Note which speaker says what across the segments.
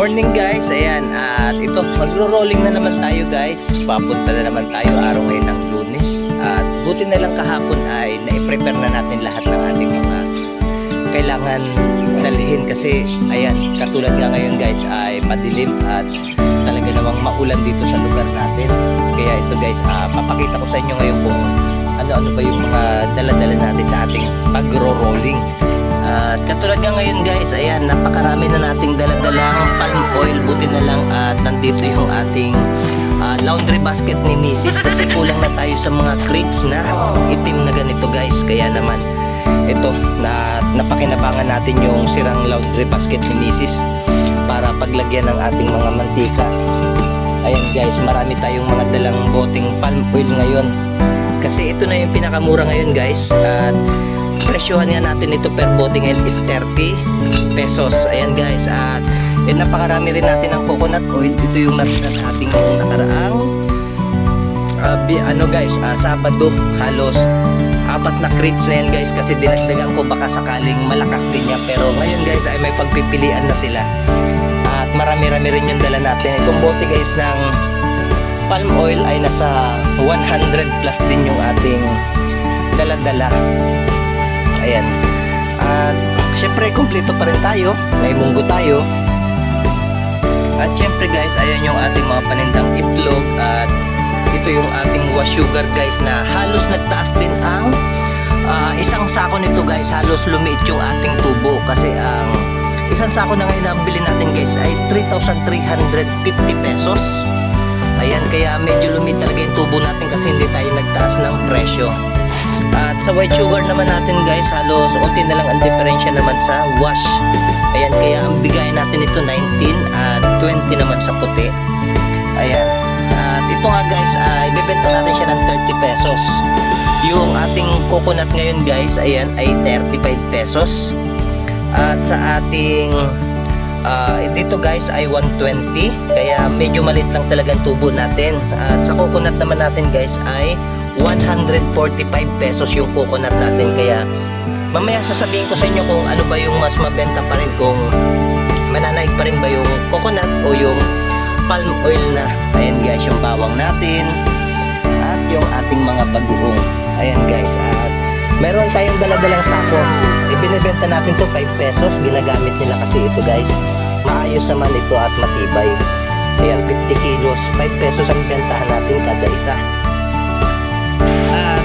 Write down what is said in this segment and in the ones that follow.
Speaker 1: morning guys, ayan at ito magro-rolling na naman tayo guys. Papunta na naman tayo araw ngayon ng lunes. At buti na lang kahapon ay na-prepare na natin lahat ng ating mga kailangan dalhin. Kasi ayan katulad nga ngayon guys ay madilim at talaga namang maulan dito sa lugar natin. Kaya ito guys ah, papakita ko sa inyo ngayon kung ano-ano ba yung mga dala-dala natin sa ating pagro-rolling at katulad nga ngayon guys, ayan, napakarami na nating daladalang palm oil. Buti na lang at nandito yung ating ah, laundry basket ni Mrs. Kasi kulang na tayo sa mga crates na itim na ganito guys. Kaya naman, ito, na, napakinabangan natin yung sirang laundry basket ni Mrs. Para paglagyan ng ating mga mantika. Ayan guys, marami tayong mga dalang boteng palm oil ngayon. Kasi ito na yung pinakamura ngayon guys. At presyohan nga natin ito per bote ngayon is 30 pesos. Ayan guys at eh, napakarami rin natin ng coconut oil. Ito yung natira sa ating nakaraang uh, ano guys ah, Sabado halos apat na crates na yan guys kasi dinagdagan ko baka sakaling malakas din niya pero ngayon guys ay may pagpipilian na sila. At marami-rami rin yung dala natin. Itong bote guys ng palm oil ay nasa 100 plus din yung ating dala-dala Ayan. At syempre kumpleto pa rin tayo. May munggo tayo. At syempre guys, ayan yung ating mga panindang itlog at ito yung ating wash sugar guys na halos nagtaas din ang ah, isang sako nito guys. Halos lumiit yung ating tubo kasi ang isang sako na ngayon na bilhin natin guys ay 3,350 pesos. Ayan, kaya medyo lumit talaga yung tubo natin kasi hindi tayo nagtaas ng presyo. Sa white sugar naman natin guys, halos unti na lang ang diferensya naman sa wash. Ayan, kaya ang bigay natin ito 19 at 20 naman sa puti. Ayan. At ito nga guys, ay bibenta natin siya ng 30 pesos. Yung ating coconut ngayon guys, ayan, ay 35 pesos. At sa ating ah, dito guys ay 120 kaya medyo malit lang talaga tubo natin at sa coconut naman natin guys ay 145 pesos yung coconut natin. Kaya mamaya sasabihin ko sa inyo kung ano ba yung mas mabenta pa rin kung mananaig pa rin ba yung coconut o yung palm oil na. Ayan guys yung bawang natin at yung ating mga bagoong ayan guys at meron tayong daladalang sako. Ibinibenta natin to 5 pesos. Ginagamit nila kasi ito guys. Maayos naman ito at matibay. Ayan 50 kilos. 5 pesos ang bentahan natin kada isa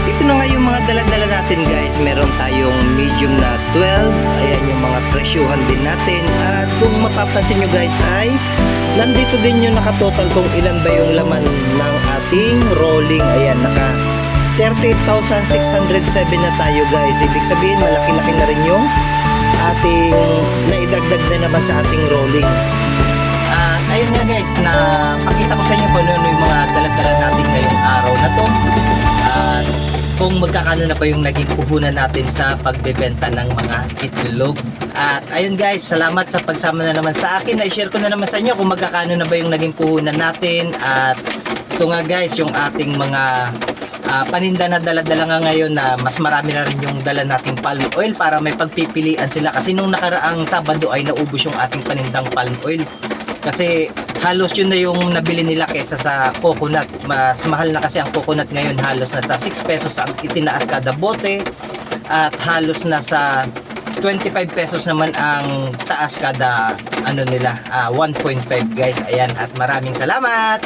Speaker 1: ito na nga yung mga dala-dala natin guys. Meron tayong medium na 12. Ayan yung mga presyuhan din natin. At kung mapapansin nyo guys ay nandito din yung nakatotal kung ilan ba yung laman ng ating rolling. Ayan, naka 38,607 na tayo guys. Ibig sabihin malaki-laki na rin yung ating naidagdag na naman sa ating rolling. At ayun nga guys, na pakita ko sa inyo kung ano yung mga dala-dala natin ngayong araw na to. At kung magkakano na ba yung naging puhunan natin sa pagbebenta ng mga itlog. At ayun guys, salamat sa pagsama na naman sa akin. I-share ko na naman sa inyo kung magkakano na ba yung naging puhunan natin. At ito nga guys, yung ating mga ah, paninda na dala-dala nga ngayon na mas marami na rin yung dala nating palm oil para may pagpipilian sila. Kasi nung nakaraang Sabado ay naubos yung ating panindang palm oil. Kasi halos yun na yung nabili nila kesa sa coconut. Mas mahal na kasi ang coconut ngayon halos na sa 6 pesos ang itinaas kada bote. At halos na sa 25 pesos naman ang taas kada ano nila ah, 1.5 guys. Ayan at maraming salamat